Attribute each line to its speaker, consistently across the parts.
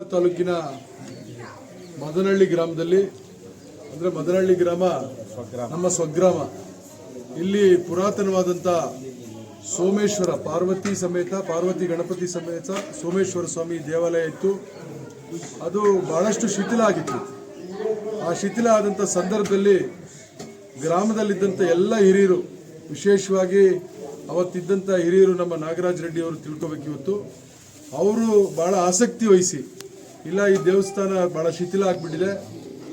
Speaker 1: ತಾಲೂಕಿನ ಮದನಹಳ್ಳಿ ಗ್ರಾಮದಲ್ಲಿ, ಅಂದ್ರೆ ಮದನಹಳ್ಳಿ ಗ್ರಾಮ ನಮ್ಮ ಸ್ವಗ್ರಾಮ. ಇಲ್ಲಿ ಪುರಾತನವಾದಂಥ ಸೋಮೇಶ್ವರ, ಪಾರ್ವತಿ ಸಮೇತ, ಪಾರ್ವತಿ ಗಣಪತಿ ಸಮೇತ ಸೋಮೇಶ್ವರ ಸ್ವಾಮಿ ದೇವಾಲಯ ಇತ್ತು. ಅದು ಬಹಳಷ್ಟು ಶಿಥಿಲ ಆಗಿತ್ತು. ಆ ಶಿಥಿಲ ಆದಂಥ ಸಂದರ್ಭದಲ್ಲಿ ಗ್ರಾಮದಲ್ಲಿದ್ದಂಥ ಎಲ್ಲ ಹಿರಿಯರು, ವಿಶೇಷವಾಗಿ ಅವತ್ತಿದ್ದಂಥ ಹಿರಿಯರು ನಮ್ಮ ನಾಗರಾಜ್ ರೆಡ್ಡಿ ಅವರು ತಿಳ್ಕೊಬೇಕು ಅವರು ಬಹಳ ಆಸಕ್ತಿ ವಹಿಸಿ ಇಲ್ಲ, ಈ ದೇವಸ್ಥಾನ ಬಹಳ ಶಿಥಿಲ ಆಗ್ಬಿಟ್ಟಿದೆ.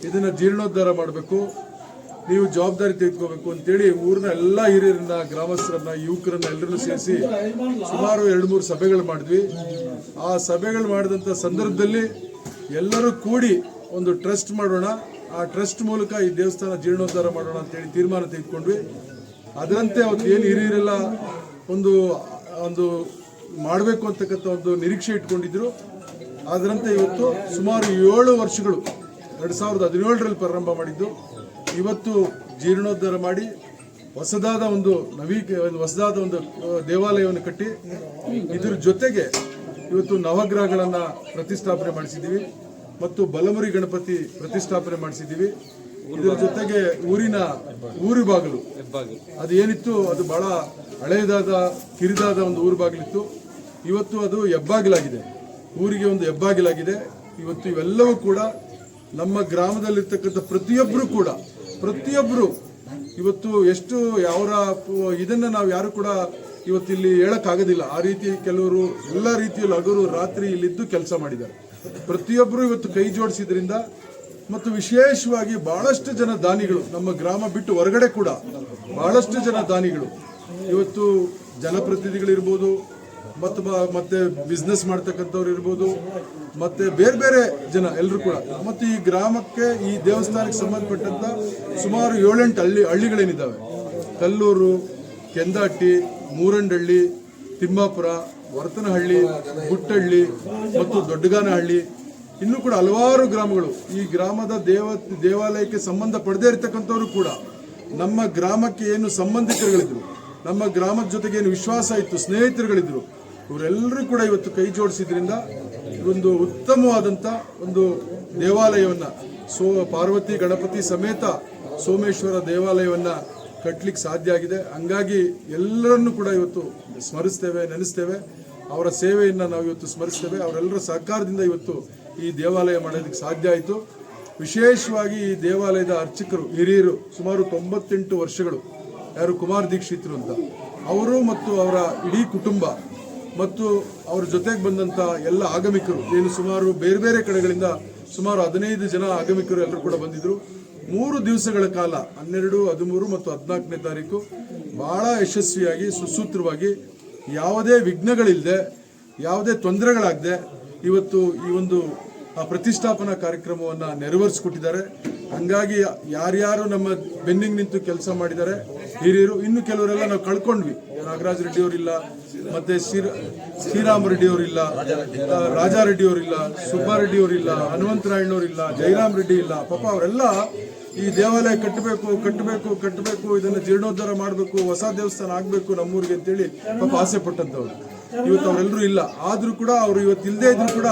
Speaker 1: ಇದನ್ನ ಜೀರ್ಣೋದ್ಧಾರ ಮಾಡಬೇಕು. ನೀವು ಜವಾಬ್ದಾರಿ ತೆಗೆದುಕೋಬೇಕು ಅಂತೇಳಿ ಊರಿನ ಎಲ್ಲ ಹಿರಿಯರನ್ನ, ಗ್ರಾಮಸ್ಥರನ್ನ, ಯುವಕರನ್ನ ಎಲ್ಲರನ್ನು ಸೇರಿಸಿ ಸುಮಾರು ಎರಡು ಮೂರು ಸಭೆಗಳು ಮಾಡಿದ್ವಿ. ಆ ಸಭೆಗಳು ಮಾಡಿದಂಥ ಸಂದರ್ಭದಲ್ಲಿ ಎಲ್ಲರೂ ಕೂಡಿ ಒಂದು ಟ್ರಸ್ಟ್ ಮಾಡೋಣ. ಆ ಟ್ರಸ್ಟ್ ಮೂಲಕ ಈ ದೇವಸ್ಥಾನ ಜೀರ್ಣೋದ್ಧಾರ ಮಾಡೋಣ ಅಂತೇಳಿ ತೀರ್ಮಾನ ತೆಗೆದುಕೊಂಡ್ವಿ. ಅದರಂತೆ ಅವತ್ತು ಏನು ಹಿರಿಯರೆಲ್ಲ ಒಂದು ಒಂದು ಮಾಡಬೇಕು ಅಂತಕ್ಕಂಥ ಒಂದು ನಿರೀಕ್ಷೆ ಇಟ್ಕೊಂಡಿದ್ರು. ಅದರಂತೆ ಇವತ್ತು ಸುಮಾರು ಏಳು ವರ್ಷಗಳು, ಎರಡು ಸಾವಿರದ ಹದಿನೇಳರಲ್ಲಿ ಪ್ರಾರಂಭ ಮಾಡಿದ್ದು. ಇವತ್ತು ಜೀರ್ಣೋದ್ಧಾರ ಮಾಡಿ ಹೊಸದಾದ ಒಂದು ನವೀಕ ಒಂದು ಹೊಸದಾದ ಒಂದು ದೇವಾಲಯವನ್ನು ಕಟ್ಟಿ ಇದರ ಜೊತೆಗೆ ಇವತ್ತು ನವಗ್ರಹಗಳನ್ನು ಪ್ರತಿಷ್ಠಾಪನೆ ಮಾಡಿಸಿದ್ದೀವಿ ಮತ್ತು ಬಲಮುರಿ ಗಣಪತಿ ಪ್ರತಿಷ್ಠಾಪನೆ ಮಾಡಿಸಿದ್ದೀವಿ. ಇದರ ಜೊತೆಗೆ ಊರಿನ ಊರು ಬಾಗಿಲು. ಅದು ಏನಿತ್ತು, ಅದು ಬಹಳ ಹಳೆಯದಾದ ಕಿರಿದಾದ ಒಂದು ಊರು ಬಾಗಿಲಿತ್ತು. ಇವತ್ತು ಅದು ಹೆಬ್ಬಾಗಿಲಾಗಿದೆ. ಊರಿಗೆ ಒಂದು ಹೆಬ್ಬಾಗಿಲಾಗಿದೆ. ಇವತ್ತು ಇವೆಲ್ಲವೂ ಕೂಡ ನಮ್ಮ ಗ್ರಾಮದಲ್ಲಿರ್ತಕ್ಕಂಥ ಪ್ರತಿಯೊಬ್ಬರು ಕೂಡ ಪ್ರತಿಯೊಬ್ಬರು ಇವತ್ತು ಎಷ್ಟು ಯಾವರ ಇದನ್ನ ನಾವು ಯಾರು ಕೂಡ ಇವತ್ತು ಇಲ್ಲಿ ಹೇಳಕ್ಕಾಗೋದಿಲ್ಲ. ಆ ರೀತಿ ಕೆಲವರು ಎಲ್ಲ ರೀತಿಯಲ್ಲಿ ಹಗರು ರಾತ್ರಿ ಇಲ್ಲಿದ್ದು ಕೆಲಸ ಮಾಡಿದ್ದಾರೆ. ಪ್ರತಿಯೊಬ್ಬರು ಇವತ್ತು ಕೈ ಜೋಡಿಸಿದ್ರಿಂದ ಮತ್ತು ವಿಶೇಷವಾಗಿ ಬಹಳಷ್ಟು ಜನ ದಾನಿಗಳು ನಮ್ಮ ಗ್ರಾಮ ಬಿಟ್ಟು ಹೊರಗಡೆ ಕೂಡ ಬಹಳಷ್ಟು ಜನ ದಾನಿಗಳು ಇವತ್ತು ಜನಪ್ರತಿನಿಧಿಗಳಿರ್ಬೋದು ಮತ್ತು ಮತ್ತೆ ಬಿಸ್ನೆಸ್ ಮಾಡ್ತಕ್ಕಂಥವ್ರು ಇರ್ಬೋದು, ಮತ್ತೆ ಬೇರೆ ಬೇರೆ ಜನ ಎಲ್ಲರೂ ಕೂಡ. ಮತ್ತು ಈ ಗ್ರಾಮಕ್ಕೆ, ಈ ದೇವಸ್ಥಾನಕ್ಕೆ ಸಂಬಂಧಪಟ್ಟಂಥ ಸುಮಾರು ಏಳೆಂಟು ಹಳ್ಳಿ ಹಳ್ಳಿಗಳೇನಿದ್ದಾವೆ ಕಲ್ಲೂರು, ಕೆಂದಾಟಿ ಮೂರಂಡಹಳ್ಳಿ ತಿಮ್ಮಾಪುರ, ವರ್ತನಹಳ್ಳಿ, ಗುಟ್ಟಹಳ್ಳಿ ಮತ್ತು ದೊಡ್ಡಗಾನಹಳ್ಳಿ. ಇನ್ನೂ ಕೂಡ ಹಲವಾರು ಗ್ರಾಮಗಳು. ಈ ಗ್ರಾಮದ ದೇವ, ದೇವಾಲಯಕ್ಕೆ ಸಂಬಂಧ ಪಡೆದೇ ಇರತಕ್ಕಂಥವ್ರು ಕೂಡ ನಮ್ಮ ಗ್ರಾಮಕ್ಕೆ ಏನು ಸಂಬಂಧಿಕರುಗಳಿದ್ರು, ನಮ್ಮ ಗ್ರಾಮದ ಜೊತೆಗೆ ಏನು ವಿಶ್ವಾಸ ಇತ್ತು, ಸ್ನೇಹಿತರುಗಳಿದ್ರು ಇವರೆಲ್ಲರೂ ಕೂಡ ಇವತ್ತು ಕೈ ಜೋಡಿಸಿದ್ರಿಂದ ಒಂದು ಉತ್ತಮವಾದಂಥ ಒಂದು ದೇವಾಲಯವನ್ನು ಸೋ ಪಾರ್ವತಿ, ಗಣಪತಿ ಸಮೇತ ಸೋಮೇಶ್ವರ ದೇವಾಲಯವನ್ನು ಕಟ್ಟಲಿಕ್ಕೆ ಸಾಧ್ಯ ಆಗಿದೆ. ಹಂಗಾಗಿ ಎಲ್ಲರನ್ನು ಕೂಡ ಇವತ್ತು ಸ್ಮರಿಸ್ತೇವೆ, ನೆನೆಸ್ತೇವೆ. ಅವರ ಸೇವೆಯನ್ನು ನಾವು ಇವತ್ತು ಸ್ಮರಿಸ್ತೇವೆ. ಅವರೆಲ್ಲರ ಸಹಕಾರದಿಂದ ಇವತ್ತು ಈ ದೇವಾಲಯ ಮಾಡೋದಕ್ಕೆ ಸಾಧ್ಯ ಆಯಿತು. ವಿಶೇಷವಾಗಿ ಈ ದೇವಾಲಯದ ಅರ್ಚಕರು, ಹಿರಿಯರು, ಸುಮಾರು ತೊಂಬತ್ತೆಂಟು ವರ್ಷಗಳು, ಯಾರು ಕುಮಾರ್ ದೀಕ್ಷಿತರು ಅಂತ, ಅವರು ಮತ್ತು ಅವರ ಇಡೀ ಕುಟುಂಬ ಮತ್ತು ಅವ್ರ ಜೊತೆಗೆ ಬಂದಂತ ಎಲ್ಲ ಆಗಮಿಕರು, ಏನು ಸುಮಾರು ಬೇರೆ ಬೇರೆ ಕಡೆಗಳಿಂದ ಸುಮಾರು ಹದಿನೈದು ಜನ ಆಗಮಿಕರು ಎಲ್ಲರೂ ಕೂಡ ಬಂದಿದ್ರು. ಮೂರು ದಿವಸಗಳ ಕಾಲ, ಹನ್ನೆರಡು, ಹದಿಮೂರು ಮತ್ತು ಹದಿನಾಲ್ಕನೇ ತಾರೀಕು, ಬಹಳ ಯಶಸ್ವಿಯಾಗಿ, ಸುಸೂತ್ರವಾಗಿ, ಯಾವುದೇ ವಿಘ್ನಗಳಿಲ್ಲದೆ ಯಾವುದೇ ತೊಂದರೆಗಳಾಗದೆ ಇವತ್ತು ಈ ಒಂದು ಪ್ರತಿಷ್ಠಾಪನಾ ಕಾರ್ಯಕ್ರಮವನ್ನು ನೆರವೇರಿಸಿಕೊಟ್ಟಿದ್ದಾರೆ. ಹಂಗಾಗಿ ಯಾರ್ಯಾರು ನಮ್ಮ ಬೆನ್ನಿಗೆ ನಿಂತು ಕೆಲಸ ಮಾಡಿದ್ದಾರೆ ಹಿರಿಯರು, ಇನ್ನು ಕೆಲವರೆಲ್ಲ ನಾವು ಕಳ್ಕೊಂಡ್ವಿ. ನಾಗರಾಜ್ ರೆಡ್ಡಿ ಅವರಿಲ್ಲ ಮತ್ತೆ ಶ್ರೀ, ಶ್ರೀರಾಮ್ ರೆಡ್ಡಿ ಅವರಿಲ್ಲ ರಾಜಾ ರೆಡ್ಡಿ ಅವರಿಲ್ಲ ಸುಬ್ಬಾರೆಡ್ಡಿ ಅವರಿಲ್ಲ ಹನುಮಂತರಾಯಣ್ಣವರಿಲ್ಲ ಜಯರಾಮ್ ರೆಡ್ಡಿ ಇಲ್ಲ. ಪಾಪ ಅವರೆಲ್ಲ ಈ ದೇವಾಲಯ ಕಟ್ಟಬೇಕು ಕಟ್ಟಬೇಕು ಕಟ್ಟಬೇಕು, ಇದನ್ನು ಜೀರ್ಣೋದ್ಧಾರ ಮಾಡಬೇಕು, ಹೊಸ ದೇವಸ್ಥಾನ ಆಗಬೇಕು ನಮ್ಮೂರಿಗೆ ಅಂತೇಳಿ ಪಾಪ ಆಸೆ ಪಟ್ಟಂತವ್ರು. ಇವತ್ತು ಅವರೆಲ್ಲರೂ ಇಲ್ಲ. ಆದ್ರೂ ಕೂಡ ಅವ್ರು ಇವತ್ತು ಇಲ್ಲದೆ ಇದ್ರು ಕೂಡ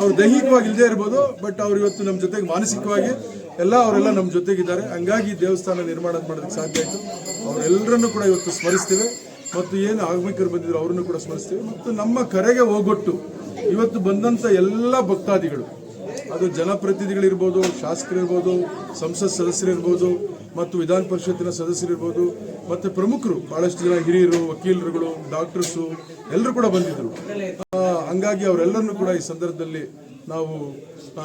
Speaker 1: ಅವ್ರು ದೈಹಿಕವಾಗಿ ಇಲ್ಲದೆ ಇರ್ಬೋದು, ಬಟ್ ಅವ್ರು ಇವತ್ತು ನಮ್ಮ ಜೊತೆಗೆ ಮಾನಸಿಕವಾಗಿ ಎಲ್ಲ ಅವರೆಲ್ಲ ನಮ್ಮ ಜೊತೆಗಿದ್ದಾರೆ. ಹಂಗಾಗಿ ದೇವಸ್ಥಾನ ನಿರ್ಮಾಣ ಮಾಡೋದಕ್ಕೆ ಸಾಧ್ಯ ಆಯಿತು. ಅವರೆಲ್ಲರನ್ನು ಕೂಡ ಇವತ್ತು ಸ್ಮರಿಸ್ತೇವೆ. ಮತ್ತು ಏನು ಆಗಮಿಕರು ಬಂದಿದ್ರು ಅವರನ್ನು ಕೂಡ ಸ್ಮರಿಸ್ತೇವೆ. ಮತ್ತು ನಮ್ಮ ಕರೆಗೆ ಹೋಗೊಟ್ಟು ಇವತ್ತು ಬಂದಂಥ ಎಲ್ಲ ಭಕ್ತಾದಿಗಳು, ಅದು ಜನಪ್ರತಿನಿಧಿಗಳಿರ್ಬೋದು, ಶಾಸಕರಿರ್ಬೋದು, ಸಂಸತ್ ಸದಸ್ಯರಿರ್ಬೋದು, ಮತ್ತು ವಿಧಾನ ಪರಿಷತ್ತಿನ ಸದಸ್ಯರಿರ್ಬೋದು, ಮತ್ತು ಪ್ರಮುಖರು ಭಾಳಷ್ಟು ಜನ ಹಿರಿಯರು, ವಕೀಲರುಗಳು, ಡಾಕ್ಟರ್ಸು, ಎಲ್ಲರೂ ಕೂಡ ಬಂದಿದ್ದರು ಹಂಗಾಗಿ ಅವರೆಲ್ಲರನ್ನು ಕೂಡ ಈ ಸಂದರ್ಭದಲ್ಲಿ ನಾವು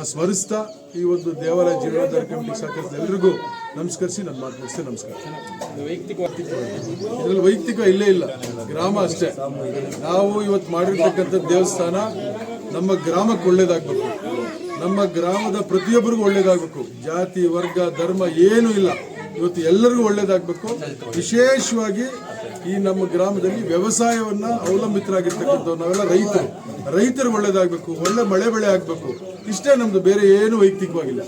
Speaker 1: ಸ್ಮರಿಸ್ತಾ ಈ ಒಂದು ದೇವಾಲಯ ಜೀರ್ಣೋದ್ಧಾರ ಕಮಿಟಿ ಸಹಕರಿಸಿದ ಎಲ್ರಿಗೂ ನಮಸ್ಕರಿಸಿ, ನನ್ನ ಮಾತು ಮುಗಿಸ್ತೇನೆ. ನಮಸ್ಕಾರ. ಇದರಲ್ಲಿ ವೈಯಕ್ತಿಕ ಇಲ್ಲೇ ಇಲ್ಲ, ಗ್ರಾಮ ಅಷ್ಟೇ. ನಾವು ಇವತ್ತು ಮಾಡಿರ್ತಕ್ಕಂಥ ದೇವಸ್ಥಾನ ನಮ್ಮ ಗ್ರಾಮಕ್ಕೆ ಒಳ್ಳೇದಾಗಬೇಕು. ನಮ್ಮ ಗ್ರಾಮದ ಪ್ರತಿಯೊಬ್ಬರಿಗೂ ಒಳ್ಳೇದಾಗಬೇಕು. ಜಾತಿ, ವರ್ಗ, ಧರ್ಮ ಏನೂ ಇಲ್ಲ. ಇವತ್ತು ಎಲ್ಲರಿಗೂ ಒಳ್ಳೇದಾಗಬೇಕು. ವಿಶೇಷವಾಗಿ ಈ ನಮ್ಮ ಗ್ರಾಮದಲ್ಲಿ ವ್ಯವಸಾಯವನ್ನ ಅವಲಂಬಿತರಾಗಿರ್ತಕ್ಕಂಥ ನಾವೆಲ್ಲ ರೈತರು. ರೈತರು ಒಳ್ಳೇದಾಗಬೇಕು, ಒಳ್ಳೆ ಮಳೆ ಬೆಳೆ ಆಗಬೇಕು. ಇಷ್ಟೇ ನಮ್ದು, ಬೇರೆ ಏನು ವೈಯಕ್ತಿಕವಾಗಿಲ್ಲ.